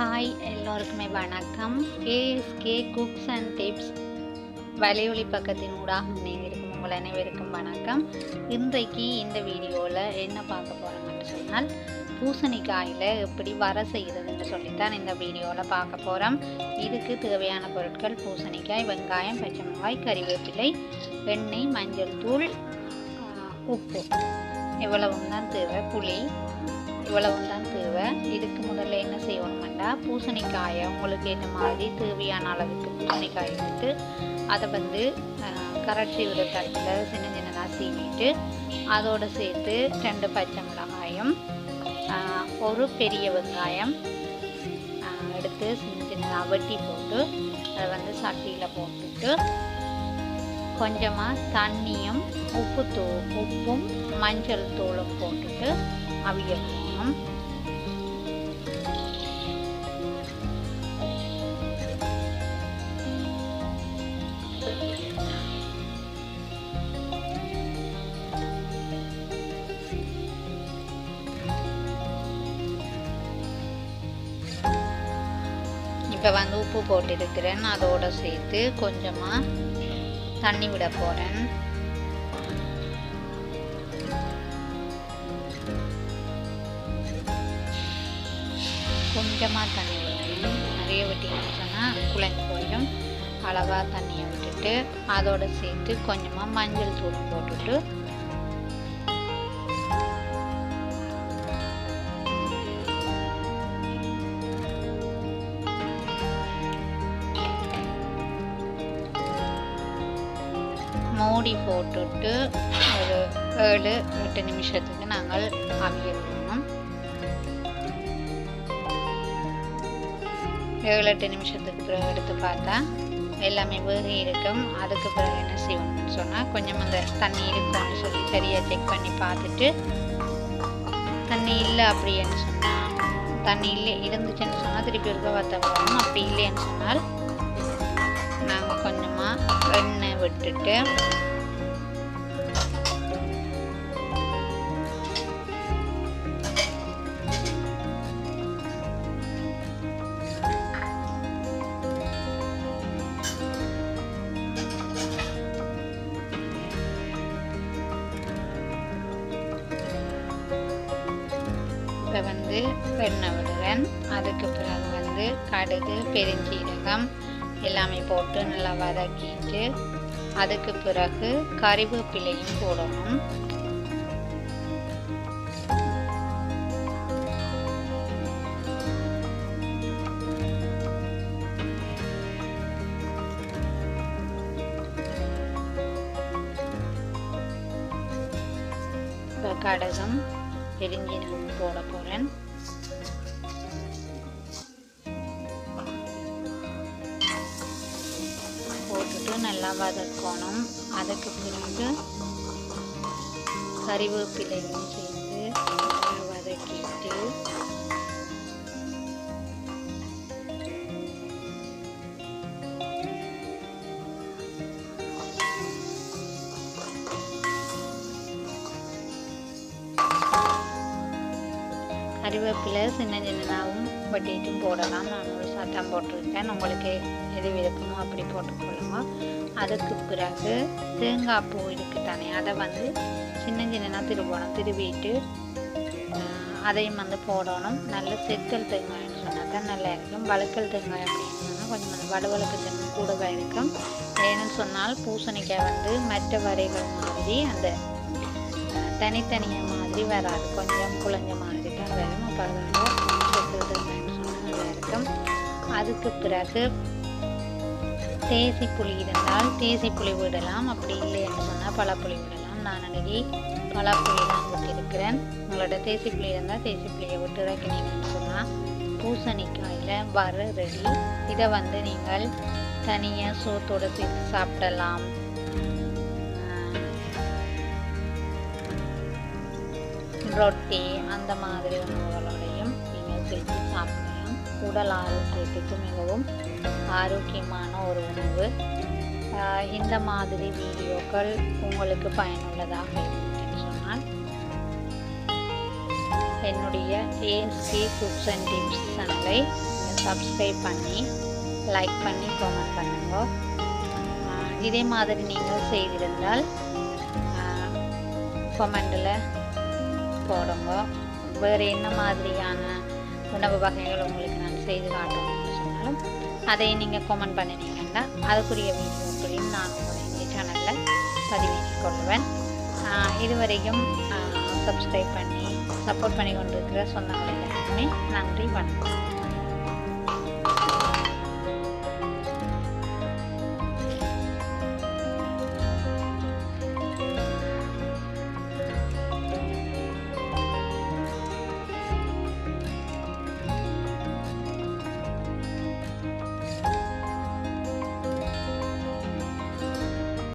Hi எல்லோருக்குமே வணக்கம். KSK cooks and tips வலையொலி பக்கத்தின் ஊடாக இருக்கும் உங்கள் அனைவருக்கும் வணக்கம். இன்றைக்கு இந்த வீடியோவில் என்ன பார்க்க போகிறோம்னு சொன்னால் பூசணிக்காயில் எப்படி வர செய்கிறதுன்னு சொல்லித்தான் இந்த வீடியோவில் பார்க்க போகிறோம் இதுக்கு தேவையான பொருட்கள் பூசணிக்காய் வெங்காயம் பச்சை மிளகாய் கறிவேப்பிலை எண்ணெய் மஞ்சள் தூள் உப்பு. இவ்வளவும் தான் தேவை. புளி. இவ்வளவும் தான் தேவை இதுக்கு முதல்ல என்ன செய்யணுமெண்டா பூசணிக்காயை உங்களுக்கு என்ன மாதிரி தேவையான அளவுக்கு பூசணிக்காய் எடுத்து அதை வந்து கரைச்சி விட தட்டில் சின்ன சின்னதாக சீவிட்டு அதோடு சேர்த்து ரெண்டு பச்சை மிளகாயம் ஒரு பெரிய வெங்காயம் எடுத்து சின்ன சின்னதாக வெட்டி போட்டு அதை வந்து சட்டியில் போட்டுட்டு கொஞ்சமாக தண்ணியும் உப்பு தூ உப்பும் மஞ்சள் தூளும் போட்டுட்டு அவியணும் இப்போ வந்து உப்பு போட்டிருக்கிறேன். அதோடு சேர்த்து கொஞ்சமாக தண்ணி விட போகிறேன் கொஞ்சமாக தண்ணி விடணும் நிறைய விட்டீங்கன்னு சொன்னால் குழஞ்சி போயிடும். அளவாக தண்ணியை விட்டுட்டு அதோடு சேர்த்து கொஞ்சமாக மஞ்சள் தூள் போட்டுட்டு மூடி போட்டுட்டு ஒரு ஏழு எட்டு நிமிஷத்துக்கு நாங்கள் அவியணும் ஏழு எட்டு நிமிஷத்துக்கு பிறகு எடுத்து பார்த்தா எல்லாமே வேகி இருக்கும். அதுக்கு பிறகு என்ன செய்யணும்னு சொன்னால் கொஞ்சம் அந்த தண்ணி இருக்கும்னு சொல்லி சரியாக செக் பண்ணி பார்த்துட்டு தண்ணி இல்லை அப்படின்னு சொன்னால் தண்ணி இல்லை இருந்துச்சுன்னு சொன்னால் திருப்பி இருக்க வத்த போகணும் அப்படி இல்லைன்னு சொன்னால் எண்ணெய் விட்டுட்டு இப்போ வந்து பெண்ணை விடுவேன் அதுக்கு பிறகு வந்து கடுகு பெருஞ்சீரகம் எல்லாமே போட்டு நல்லா வதக்கிட்டு அதுக்கு பிறகு கறிவேப்பிலையும் போடணும். கடகம் எரிஞ்சி நான் போட போகிறேன் போட்டுட்டு நல்லா வதக்கணும் அதுக்கு பிறகு கறிவேப்பிலையும் சேர்ந்து நல்லா வதக்கிட்டு கறிவேப்பிலை சின்ன சின்னதாகவும் வட்டிட்டும் போடலாம். நான் ஒரு சட்டம் போட்டிருக்கேன். உங்களுக்கு எது விருப்பமோ அப்படி வச்சுக்கோங்க அதுக்கு பிறகு தேங்காய் பூ இருக்குது தானே? அதை வந்து சின்ன சின்னதாக திருப்பணும் திருவிட்டு அதையும் வந்து போடணும். நல்ல செத்தல் தேங்காய்னு சொன்னால் தான் நல்லா இருக்கும். வழுக்கல் தேங்காய் அப்படின்னு சொன்னால் கொஞ்சம் அந்த வலுவழுக்கு தன்மை கூட இருக்கும். ஏன்னு சொன்னால் பூசணிக்காய் வந்து மற்ற வரைகள் மாதிரி அந்த தனித்தனியாக மாதிரி வராது. கொஞ்சம் குழஞ்ச மாதிரி தான் வரும். அப்போ அதனால் செத்தல் தேங்காய்னு சொன்னால் நல்லா இருக்கும். அதுக்கு பிறகு தேசி புளி இருந்தால் தேசி புளி விடலாம். அப்படி இல்லைன்னு சொன்னால் பழப்புளி விடலாம். நான் அன்றைக்கி பழப்புளி தான் விட்டிருக்கிறேன். உங்களோட தேசி புளி இருந்தால் தேசி புளியை விட்டு இறக்கினீங்கன்னு சொன்னால் பூசணிக்காயில் வர ரெடி. இதை வந்து நீங்கள் தனியாக சோத்தோடு சேர்த்து சாப்பிடலாம். ரொட்டி அந்த மாதிரி உணவுகளோடையும் நீங்கள் சேர்த்து சாப்பிடலாம். உடல் ஆரோக்கியத்துக்கு மிகவும் ஆரோக்கியமான ஒரு உணவு. இந்த மாதிரி வீடியோக்கள் உங்களுக்கு பயனுள்ளதாக இருக்குன்னு சொன்னால் என்னுடைய ஏஎஸ்கே ஃபுட்ஸ் அண்ட் டிப்ஸ் சேனலை சப்ஸ்கிரைப் பண்ணி லைக் பண்ணி கமெண்ட் பண்ணுங்க. இதே மாதிரி நீங்கள் செய்திருந்தால் கமெண்டில் போடுங்க. வேறு என்ன மாதிரியான உணவு வகைகள் உங்களுக்கு செய்து காட்டணும்னு சொன்னாலும் அதை நீங்கள் கமெண்ட் பண்ணினீங்கன்னா அதுக்குரிய வீடியோக்களையும் நான் உங்களுடைய சேனலில் பதிவேற்றிக் கொள்வேன் இதுவரையும் சப்ஸ்கிரைப் பண்ணி சப்போர்ட் பண்ணி கொண்டிருக்கிற சொந்தங்கள் எல்லாருக்குமே நன்றி வணக்கம்.